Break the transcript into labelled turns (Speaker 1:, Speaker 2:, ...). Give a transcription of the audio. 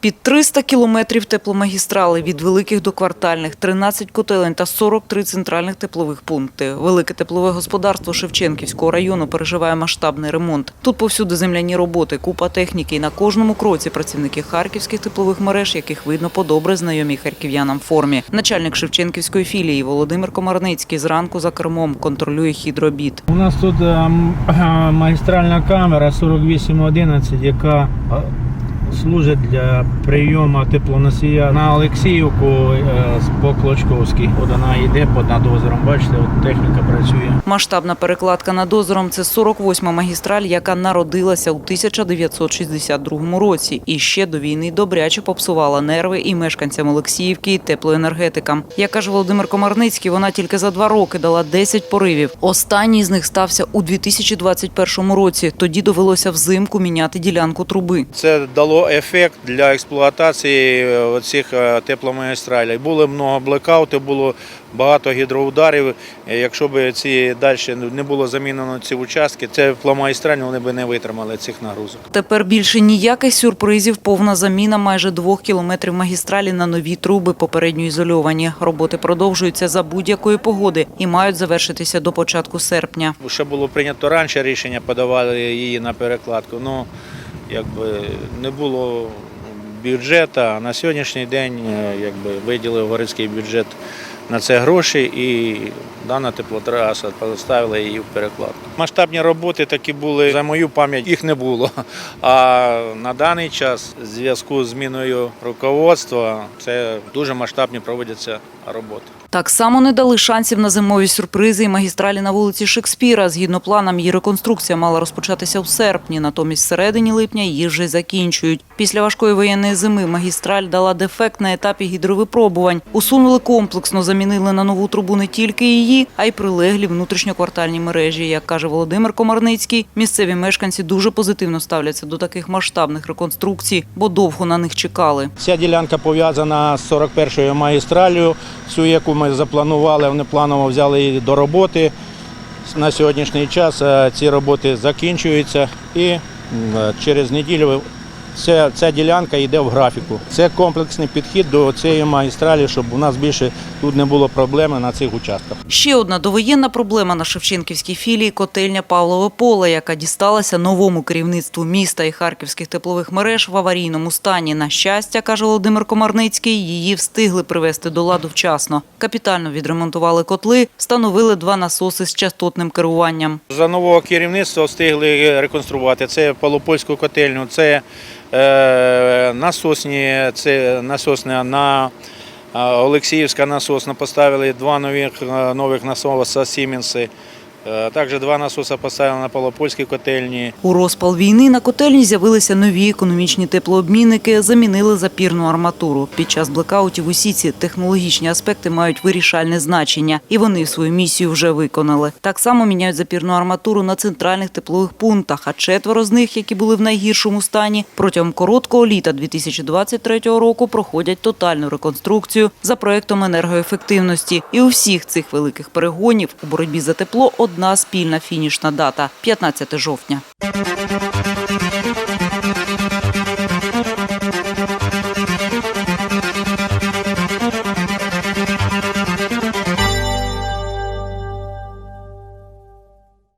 Speaker 1: Під 300 кілометрів тепломагістрали від великих до квартальних, 13 котелень та 43 центральних теплових пункти. Велике теплове господарство Шевченківського району переживає масштабний ремонт. Тут повсюди земляні роботи, купа техніки і на кожному кроці працівники харківських теплових мереж, яких видно по добре знайомій харків'янам формі. Начальник Шевченківської філії Володимир Комарницький зранку за кермом контролює хід робіт.
Speaker 2: У нас тут е, м, е, магістральна камера 4811, яка е, служить для прийому теплоносія на Олексіївку е, з по Клочковській. От вона йде під над озером. Бачите, от техніка працює.
Speaker 1: Масштабна перекладка над озером – це 48-ма магістраль, яка народилася у 1962 році і ще до війни добряче попсувала нерви і мешканцям Олексіївки, і теплоенергетикам. Як каже Володимир Комарницький, вона тільки за два роки дала 10 поривів. Останній з них стався у 2021 році. Тоді довелося взимку міняти ділянку труби.
Speaker 3: Це дало ефект для експлуатації цих тепломагістралей. Було много блекаутів, було багато гідроударів. Е, Якщо б ці далі не було замінено ці участки, це тепломагістралі вони б не витримали цих нагрузок.
Speaker 1: Тепер більше ніяких сюрпризів. Повна заміна майже двох кілометрів магістралі на нові труби попередньо ізольовані. Роботи продовжуються за будь-якої погоди і мають завершитися до початку серпня.
Speaker 3: Ще було прийнято раніше рішення, подавали її на перекладку. Ну якби не було бюджету. На сьогоднішній день е, якби виділив городський бюджет на це гроші і дана теплотраса поставила її в перекладку. Масштабні роботи такі були за мою пам'ять, їх не було. А на даний час, в зв'язку з зміною руководства, це дуже масштабні проводяться роботи.
Speaker 1: Так само не дали шансів на зимові сюрпризи і магістралі на вулиці Шекспіра. Згідно планам, її реконструкція мала розпочатися в серпні, натомість в середині липня її вже закінчують. Після важкої воєнної зими магістраль дала дефект на етапі гідровипробувань. Усунули комплексно, замінили на нову трубу не тільки її, а й прилеглі внутрішньоквартальні мережі. Як каже Володимир Комарницький, місцеві мешканці дуже позитивно ставляться до таких масштабних реконструкцій, бо довго на них чекали.
Speaker 3: Ця ділянка пов'язана з 41-ю магістраллю, всю яку ми запланували, вони планово взяли її до роботи. На сьогоднішній час е, ці роботи закінчуються і е, через неділю ця, ця ділянка йде в графіку. Це комплексний підхід до цієї магістралі, щоб у нас більше тут не було проблеми на цих участках.
Speaker 1: Ще одна довоєнна проблема на Шевченківській філії – котельня Павлове поле, яка дісталася новому керівництву міста і харківських теплових мереж в аварійному стані. На щастя, каже Володимир Комарницький, її встигли привести до ладу вчасно. Капітально відремонтували котли, встановили два насоси з частотним керуванням.
Speaker 3: За нового керівництва встигли реконструвати. Це Полопольську котельню, це насосні, це насосна на е, Олексіївська насосна. Поставили два нових, е, нових насоса Сіменси. Е, Також два насоси поставили на Полопольській котельні.
Speaker 1: У розпал війни на котельні з'явилися нові економічні теплообмінники, замінили запірну арматуру. Під час блекаутів усі ці технологічні аспекти мають вирішальне значення, і вони свою місію вже виконали. Так само міняють запірну арматуру на центральних теплових пунктах, а четверо з них, які були в найгіршому стані, протягом короткого літа 2023 року проходять тотальну реконструкцію за проектом енергоефективності. І у всіх цих великих перегонів у боротьбі за тепло одна спільна фінішна дата 15 жовтня.